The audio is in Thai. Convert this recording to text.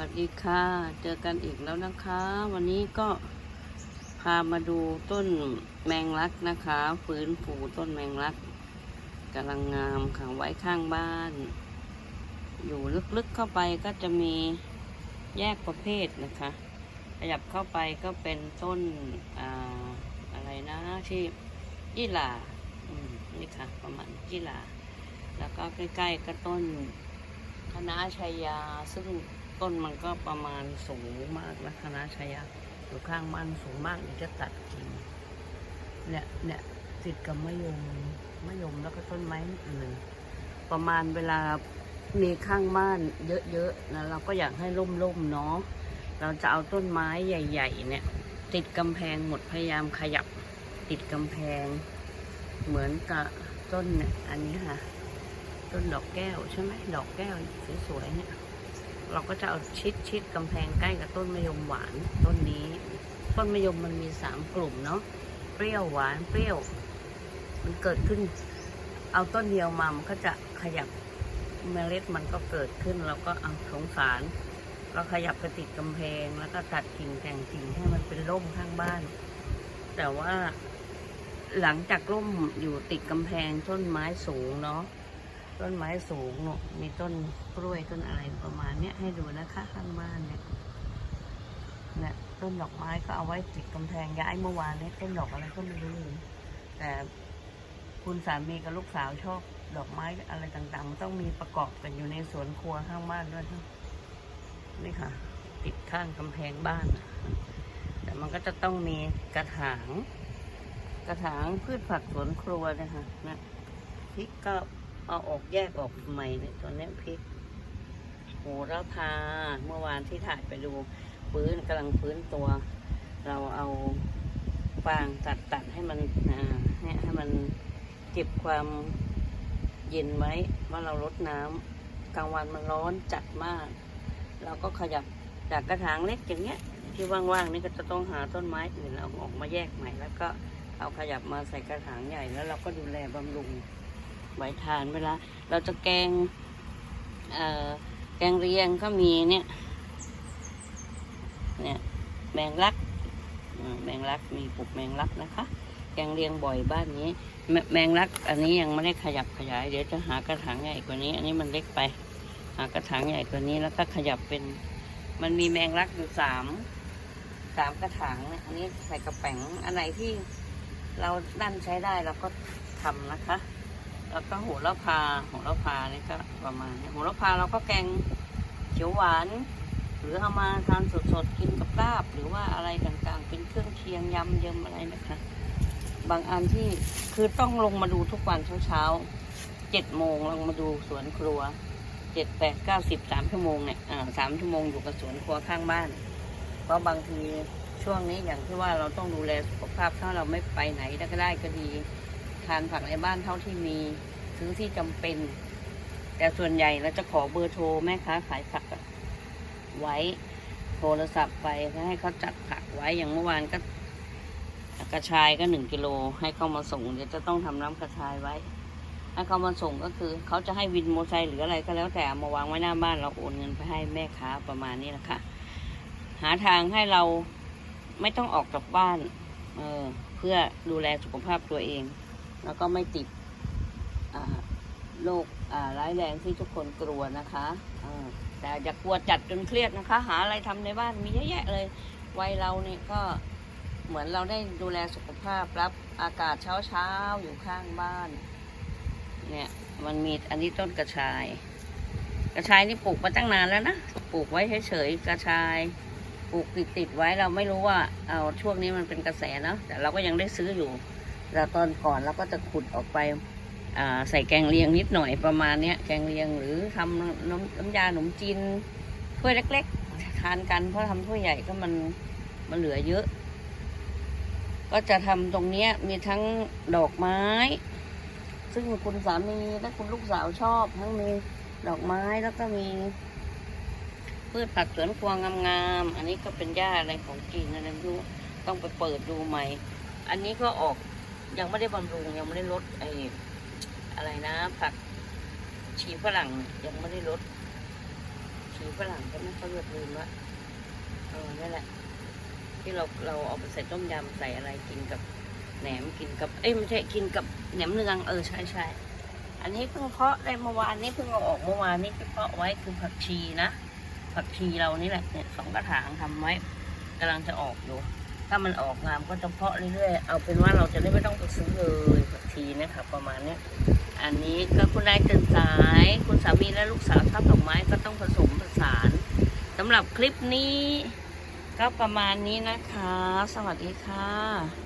วัสดีค่ะ เจอกันอีกแล้วนะคะ วันนี้ก็พามาดูต้นแมงลักนะคะ ฟื้นฟูต้นแมงลักกำลังงามค่ะไว้ข้างบ้าน อยู่ลึกๆเข้าไปก็จะมีแยกประเภทนะคะ ขยับเข้าไปก็เป็นต้นอ่าอะไรนะที่ยี่หร่าอืมนี่ค่ะ ประมาณยี่หร่าแล้วก็ใกล้ๆก็ต้นคณะชัยยาซึ่ง ต้นมันก็ประมาณสูงมากนะคณะชัยยาอยู่ข้างบ้านสูงมากเดี๋ยวจะตัดกิ่งเนี่ยเนี่ยติดกับมะยมมะยมแล้วก็ต้นไม้อื่นประมาณเวลามีข้างบ้านเยอะๆนะเราก็อยากให้ร่มๆเนาะเราจะเอาต้นไม้ใหญ่ ๆ เนี่ย ติดกำแพงหมดพยายามขยับติดกำแพง เหมือนกับต้นเนี่ยอันนี้ค่ะ ต้นดอกแก้วใช่ไหมดอกแก้วสวยๆเนี่ย เราก็จะเอาชิดชิดกำแพงใกล้กับต้นมะยมหวานต้นนี้ ต้นมะยมมันมีสามกลุ่มเนาะเปรี้ยวหวานเปรี้ยว มันเกิดขึ้น เอาต้นเดียวมามันก็จะขยับเมล็ดมันก็เกิดขึ้นเราก็เอาสงสาร ก็ขยับไปติดกำแพงแล้วก็ตัดกิ่งแต่งกิ่งให้มันเป็นร่มข้างบ้าน แต่ว่าหลังจากร่มอยู่ติดกำแพงต้นไม้สูงเนาะ ต้นไม้สูงเนอะมีต้นกล้วยต้นอะไรประมาณเนี้ยให้ดูนะคะข้างบ้านเนี่ยเนี่ยต้นดอกไม้ก็เอาไว้ติดกำแพงย้ายเมื่อวานเนี้ต้นดอกอะไรก็ไม่รู้เลยแต่คุณสามีกับลูกสาวชอบดอกไม้อะไรต่างๆมันต้องมีประกอบกันอยู่ในสวนครัวข้างบ้านด้วยนะนี่ค่ะ ติดข้างกำแพงบ้าน แต่มันก็จะต้องมีกระถาง กระถางพืชผักสวนครัวนะคะนะพริกก็ เอาออกแยกออกใหม่เนี่ยตัวนี้พริกโหระพาเมื่อวานที่ถ่ายไปดูฟื้นกำลังฟื้นตัว เราเอาฟางตัดตัดให้มันอ่าเนี่ยให้มันเก็บความเย็นไว้ว่าเราลดน้ำกลางวันมันร้อนจัดมาก เราก็ขยับจากกระถางเล็กอย่างเงี้ยที่ว่างๆนี่ก็จะต้องหาต้นไม้อื่นเอาออกมาแยกใหม่ แล้วก็เอาขยับมาใส่กระถางใหญ่แล้วเราก็ดูแลบำรุง ไว้ทานเวลา เราจะแกงแกงเรียงก็มีเนี่ยเนี่ยแมงลักแมงลักมีปลูกแมงลักนะคะ แกงเรียงบ่อยบ้านนี้แมแมงลักอันนี้ยังไม่ได้ขยับขยาย เดี๋ยวจะหากระถางใหญ่กว่านี้ อันนี้มันเล็กไป หากระถางใหญ่กว่านี้แล้วก็ขยับเป็น มันมีแมงลักอยู่สามสามกระถางเนี่ยอันนี้ใส่กระแป๋งอันไหนที่เราดันใช้ได้เราก็ทำนะคะ แล้วก็โหระพาโหระพานี่ก็ประมาณนี้โหระพาเราก็แกงเขียวหวาน หรือเอามาทานสดๆกินกับลาบ หรือว่าอะไรต่างๆ เป็นเครื่องเคียงยำเยิมอะไรนะคะ บางอันที่คือต้องลงมาดูทุกวันเช้าๆเจ็ดโมงลงมาดูสวนครัวเจ็ดแปดเก้าสิบสามชั่วโมงเนี่ยอ่าสามชั่วโมงอยู่กับสวนครัวข้างบ้าน เพราะบางทีช่วงนี้อย่างที่ว่าเราต้องดูแลสุขภาพถ้าเราไม่ไปไหนก็ได้ก็ดี ทานผักในบ้านเท่าที่มีซื้อที่จำเป็น แต่ส่วนใหญ่เราจะขอเบอร์โทรแม่ค้าขายผักไว้โทรศัพท์ไปให้เขาจัดผักไว้อย่างเมื่อวานก็กระชายก็หนึ่งกิโลให้เขามาส่งเดี๋ยวจะต้องทำน้ำกระชายไว้ให้เขามาส่งก็คือเขาจะให้วินโมไซค์หรืออะไรก็แล้วแต่มาวางไว้หน้าบ้านเราโอนเงินไปให้แม่ค้าประมาณนี้แหละค่ะหาทางให้เราไม่ต้องออกจากบ้าน เออเพื่อดูแลสุขภาพตัวเอง แล้วก็ไม่ติดโรคร้ายแรงที่ทุกคนกลัวนะคะแต่อย่ากลัวจัดจนเครียดนะคะ หาอะไรทำในบ้านมีเยอะแยะเลยวัยเราเนี่ยก็เหมือนเราได้ดูแลสุขภาพรับอากาศเช้าเช้าๆอยู่ข้างบ้าน เนี่ยมันมีอันนี้ต้นกระชาย กระชายนี่ปลูกมาตั้งนานแล้วนะปลูกไว้เฉยๆกระชายปลูกติดติดๆไว้เราไม่รู้ว่าเอาช่วงนี้มันเป็นกระแสเนาะแต่เราก็ยังได้ซื้ออยู่ แต่ตอนก่อนเราก็จะขุดออกไปใส่แกงเลียงนิดหน่อยประมาณเนี้ยแกงเลียงหรือทำน้ำน้ำยาขนมจีนถ้วยเล็กๆทานกันเพราะทำถ้วยใหญ่ก็มันมันเหลือเยอะ ก็จะทำตรงเนี้ยมีทั้งดอกไม้ ซึ่งคุณสามีและคุณลูกสาวชอบ ทั้งมีดอกไม้แล้วก็มี พืชผักสวนครัวงามๆอันนี้ก็เป็นหญ้าอะไรของกินอะไรไม่รู้ต้องไปเปิดดูใหม่ อันนี้ก็ออก ยังไม่ได้บำรุงยังไม่ได้ลดไอ้อะไรนะ ผักชีฝรั่งยังไม่ได้ลดชีฝรั่งก็ไม่เขาเลือกลืมว่าเออนั่นแหละ ที่เราเราเอาไปใส่ต้มยำใส่อะไรกินกับแหนมกินกับ เอ้ยไม่ใช่กินกับแหนมเนืองเออใช่ใช่อันนี้เพิ่งเพาะได้เมื่อวานนี้เพิ่งเอาออกเมื่อวานนี้ไปเพาะไว้คือผักชีนะผักชีเรานี่แหละเนี่ยสองกระถางทำไว้กำลังจะออกอยู่ ถ้ามันออกงามก็จะเพาะเรื่อยๆ เอาเป็นว่าเราจะได้ไม่ต้องไปซื้อเลยผักชีนะคะประมาณนี้อันนี้ก็คุณนายตื่นสาย คุณสามีและลูกสาวชอบดอกไม้ก็ต้องผสมผสานสำหรับคลิปนี้ ก็ประมาณนี้นะคะ สวัสดีค่ะ